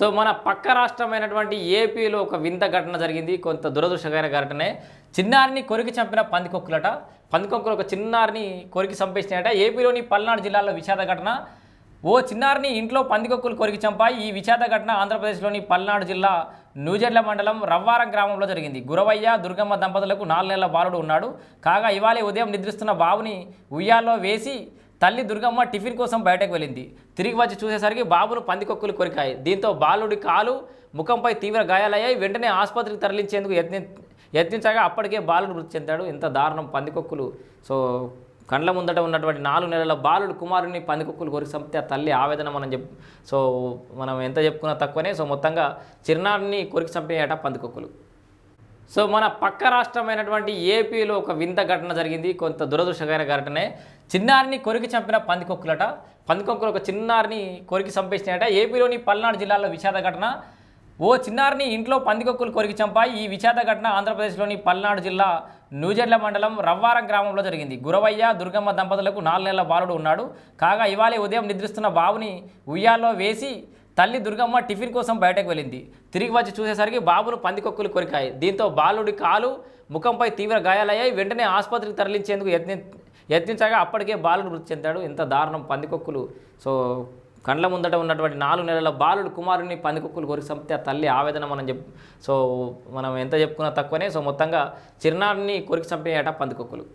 So మన పక్క రాష్ట్రమైనటువంటి ఏపీలో ఒక వింత ఘటన జరిగింది. కొంత దురదృష్టకరమైన ఘటనే. చిన్నారిని కొరికి చంపిన పందికొక్కులట. పందికొక్కులు ఒక చిన్నారిని కొరికి చంపేసినాయట. ఏపీలోని పల్నాడు జిల్లాలో విషాద ఘటన. ఓ చిన్నారిని ఇంట్లో పందికొక్కులు కొరికి చంపాయి. ఈ విషాద ఘటన ఆంధ్రప్రదేశ్లోని పల్నాడు జిల్లా నూజెర్ల మండలం రవ్వారం గ్రామంలో జరిగింది. గురవయ్య దుర్గమ్మ దంపతులకు నాలుగు నెలల బాలుడు ఉన్నాడు. కాగా ఇవాళ ఉదయం నిద్రిస్తున్న బాబుని ఉయ్యాల్లో వేసి తల్లి దుర్గమ్మ టిఫిన్ కోసం బయటకు వెళ్ళింది. తిరిగి వచ్చి చూసేసరికి బాబును పందికొక్కులు కొరికాయి. దీంతో బాలుడి కాలు ముఖంపై తీవ్ర గాయాలయ్యాయి. వెంటనే ఆసుపత్రికి తరలించేందుకు యత్ని యత్నించగా అప్పటికే బాలుడు మృతి చెందాడు. ఇంత దారుణం పందికొక్కులు. సో కండ్ల ముందట ఉన్నటువంటి నాలుగు నెలల బాలుడు కుమారుని పందికొక్కులు కొరికి చంపితే ఆ తల్లి ఆవేదన మనం చెప్ సో మనం ఎంత చెప్పుకున్నా తక్కువనే. సో మొత్తంగా చిన్నారిని కొరికి చంపేయట పందికొక్కులు. సో మన పక్క రాష్ట్రమైనటువంటి ఏపీలో ఒక వింత ఘటన జరిగింది. కొంత దురదృష్టకరమైన ఘటనే. చిన్నారిని కొరికి చంపిన పందికొక్కులట. పందికొక్కులు ఒక చిన్నారిని కొరికి చంపేసినాయట. ఏపీలోని పల్నాడు జిల్లాలో విషాద ఘటన. ఓ చిన్నారిని ఇంట్లో పందికొక్కులు కొరికి చంపాయి. ఈ విషాద ఘటన ఆంధ్రప్రదేశ్లోని పల్నాడు జిల్లా నూజెడ్ల మండలం రవ్వారం గ్రామంలో జరిగింది. గురవయ్య దుర్గమ్మ దంపతులకు నాలుగు నెలల బాలుడు ఉన్నాడు. కాగా ఇవాళ ఉదయం నిద్రిస్తున్న బాబుని ఉయ్యాల్లో వేసి తల్లి దుర్గమ్మ టిఫిన్ కోసం బయటకు వెళ్ళింది. తిరిగి వచ్చి చూసేసరికి బాబును పందికొక్కులు కొరికాయి. దీంతో బాలుడి కాలు ముఖంపై తీవ్ర గాయాలయ్యాయి. వెంటనే ఆసుపత్రికి తరలించేందుకు యత్ని యత్నించగా అప్పటికే బాలుడు మృతి చెందాడు. ఇంత దారుణం పందికొక్కులు. సో కండ్ల ముందట ఉన్నటువంటి నాలుగు నెలల బాలుడు కుమారుని పందికొక్కులు కొరికి చంపితే ఆ తల్లి ఆవేదన మనం చెప్ సో మనం ఎంత చెప్పుకున్నా తక్కువనే. సో మొత్తంగా చిరునాడిని కొరికి చంపేయట పందికొక్కులు.